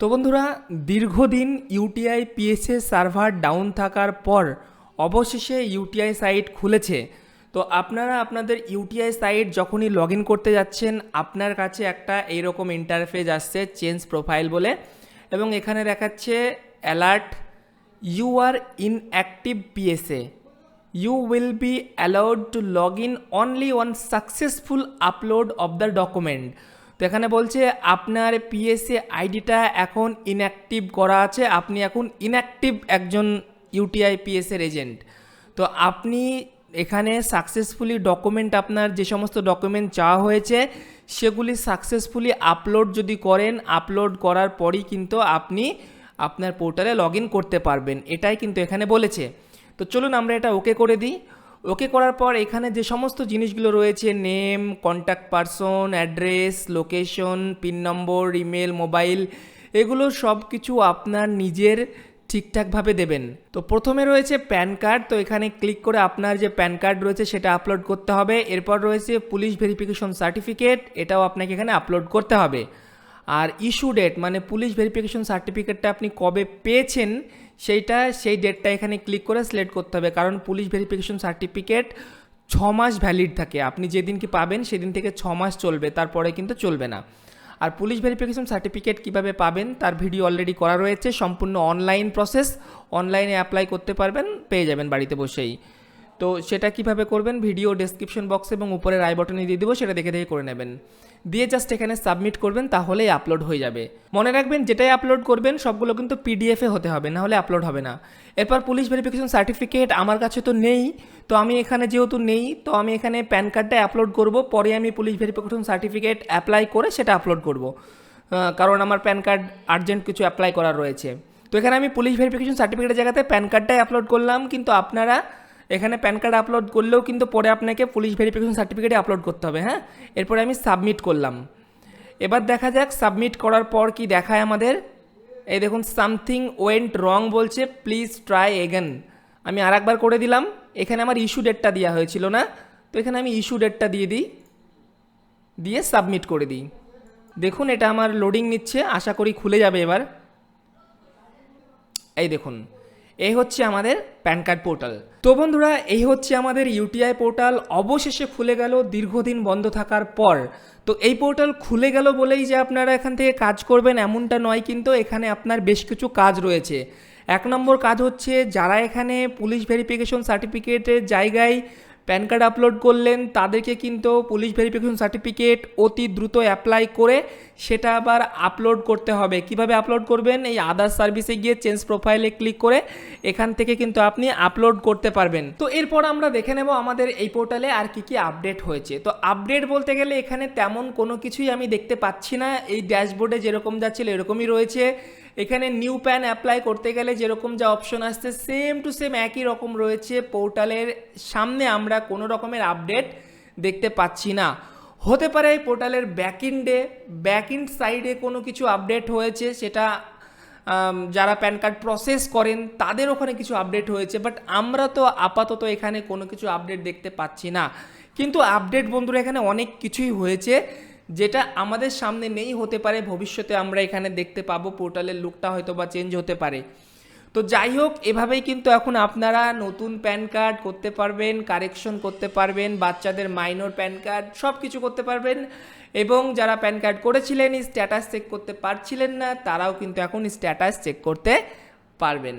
তো বন্ধুরা, দীর্ঘদিন ইউটিআই পিএসএ সার্ভার ডাউন থাকার পর অবশেষে ইউটিআই সাইট খুলেছে। তো আপনারা আপনাদের ইউটিআই সাইট যখনই লগ করতে যাচ্ছেন, আপনার কাছে একটা এইরকম ইন্টারফেস আসছে চেঞ্জ প্রোফাইল বলে, এবং এখানে দেখাচ্ছে alert you are inactive PSA you will be allowed to log in only one successful upload of the document তো এখানে বলছে আপনার পিএসএ আইডিটা এখন ইনঅ্যাক্টিভ করা আছে। আপনি এখন ইনঅ্যাক্টিভ একজন ইউটিআই পিএসএর এজেন্ট তো আপনি এখানে সাকসেসফুলি ডকুমেন্ট আপনার যে সমস্ত ডকুমেন্ট চাওয়া হয়েছে, সেগুলি সাকসেসফুলি আপলোড যদি করেন আপলোড করার পরই কিন্তু আপনি আপনার পোর্টালে লগ করতে পারবেন। এটাই কিন্তু এখানে বলেছে। তো চলুন আমরা এটা ওকে করে দিই। ওকে করার পর এখানে যে সমস্ত জিনিসগুলো রয়েছে name contact person address location pin number email mobile এগুলো সব কিছু আপনার নিজের ঠিকঠাকভাবে দেবেন। তো প্রথমে রয়েছে প্যান কার্ড, তো এখানে ক্লিক করে আপনার যে প্যান কার্ড রয়েছে সেটা আপলোড করতে হবে। এরপর রয়েছে পুলিশ ভেরিফিকেশন সার্টিফিকেট এটাও আপনাকে এখানে আপলোড করতে হবে। আর ইস্যু ডেট মানে পুলিশ ভেরিফিকেশন সার্টিফিকেটটা আপনি কবে পেয়েছেন, সেইটা, সেই ডেটটা এখানে ক্লিক করে সিলেক্ট করতে হবে। কারণ পুলিশ ভেরিফিকেশন সার্টিফিকেট ছ মাস ভ্যালিড থাকে। আপনি যেদিন কি পাবেন, সেদিন থেকে ছ মাস চলবে, তারপরে কিন্তু চলবে না। আর পুলিশ ভেরিফিকেশন সার্টিফিকেট কীভাবে পাবেন, তার ভিডিও অলরেডি করা রয়েছে। সম্পূর্ণ অনলাইন প্রসেস অনলাইনে অ্যাপ্লাই করতে পারবেন, পেয়ে যাবেন বাড়িতে বসেই। তো সেটা কীভাবে করবেন ভিডিও ডেসক্রিপশন বক্স এবং উপরে আই বটনে দিয়ে দেবো, সেটা দেখে দেখে করে নেবেন। দিয়ে জাস্ট এখানে সাবমিট করবেন, তাহলেই আপলোড হয়ে যাবে। মনে রাখবেন, যেটাই আপলোড করবেন, সবগুলো কিন্তু পিডিএফে হতে হবে না হলে আপলোড হবে না। এরপর পুলিশ ভেরিফিকেশন সার্টিফিকেট আমার কাছে তো নেই, তো আমি এখানে যেহেতু নেই, তো আমি এখানে প্যান কার্ডটা আপলোড করব, পরে আমি পুলিশ ভেরিফিকেশন সার্টিফিকেট অ্যাপ্লাই করে সেটা আপলোড করব। কারণ আমার প্যান কার্ড আর্জেন্ট কিছু অ্যাপ্লাই করার রয়েছে। তো এখানে আমি পুলিশ ভেরিফিকেশন সার্টিফিকেটের জায়গাতে প্যান কার্ডটাই আপলোড করলাম, কিন্তু আপনারা এখানে প্যান কার্ড আপলোড করলেও কিন্তু পরে আপনাকে পুলিশ ভেরিফিকেশন সার্টিফিকেটে আপলোড করতে হবে হ্যাঁ? এরপরে আমি সাবমিট করলাম। এবার দেখা যাক সাবমিট করার পর কি দেখায় আমাদের। এই দেখুন সামথিং ওয়েন্ট রং বলছে প্লিজ ট্রাই এগেন আমি আর একবার করে দিলাম, এখানে আমার ইস্যু ডেটটা দেওয়া হয়েছিল না, তো এখানে আমি ইস্যু ডেটটা দিয়ে দিই, দিয়ে সাবমিট করে দিই। দেখুন, এটা আমার লোডিং নিচ্ছে, আশা করি খুলে যাবে এবার। এই দেখুন এই হচ্ছে আমাদের প্যান কার্ড পোর্টাল। তো বন্ধুরা এই হচ্ছে আমাদের ইউটিআই পোর্টাল। অবশেষে খুলে গেল, দীর্ঘদিন বন্ধ থাকার পর। তো এই পোর্টাল খুলে গেল বলেই যে আপনারা এখান থেকে কাজ করবেন এমনটা নয়, কিন্তু এখানে আপনার বেশ কিছু কাজ রয়েছে। এক নম্বর কাজ হচ্ছে, যারা এখানে পুলিশ ভেরিফিকেশন সার্টিফিকেটের জায়গায় প্যান কার্ড আপলোড করলেন, তাদেরকে কিন্তু পুলিশ ভেরিফিকেশন সার্টিফিকেট অতি দ্রুত অ্যাপ্লাই করে সেটা আবার আপলোড করতে হবে। কীভাবে আপলোড করবেন? এই আদার সার্ভিসে গিয়ে চেঞ্জ প্রোফাইলে ক্লিক করে এখান থেকে কিন্তু আপনি আপলোড করতে পারবেন। তো এরপর আমরা দেখে নেব আমাদের এই পোর্টালে আর কি কি আপডেট হয়েছে। তো আপডেট বলতে গেলে এখানে তেমন কোনো কিছুই আমি দেখতে পাচ্ছি না। এই ড্যাশবোর্ডে যেরকম যাচ্ছিল, এরকমই রয়েছে। এখানে নিউ প্যান অ্যাপ্লাই করতে গেলে যেরকম যা অপশন আসছে সেম টু সেম একই রকম রয়েছে পোর্টালের সামনে আমরা কোনো রকমের আপডেট দেখতে পাচ্ছি না। হতে পারে এই পোর্টালের ব্যাকইন্ডে ব্যাকইন্ড সাইডে কোনো কিছু আপডেট হয়েছে, সেটা যারা প্যান কার্ড প্রসেস করেন, তাদের ওখানে কিছু আপডেট হয়েছে বাট আমরা তো আপাতত এখানে কোনো কিছু আপডেট দেখতে পাচ্ছি না। কিন্তু আপডেট বন্ধুরা, এখানে অনেক কিছুই হয়েছে। যেটা আমাদের সামনে নেই, হতে পারে ভবিষ্যতে আমরা এখানে দেখতে পাবো পোর্টালের লুকটা হয়তো বা চেঞ্জ হতে পারে। তো যাই হোক, এভাবেই কিন্তু এখন আপনারা নতুন প্যান কার্ড করতে পারবেন কারেকশন করতে পারবেন, বাচ্চাদের মাইনর প্যান কার্ড সব কিছু করতে পারবেন এবং যারা প্যান কার্ড করেছিলেন স্ট্যাটাস চেক করতে পারছিলেন না, তারাও কিন্তু এখন স্ট্যাটাস চেক করতে পারবেন।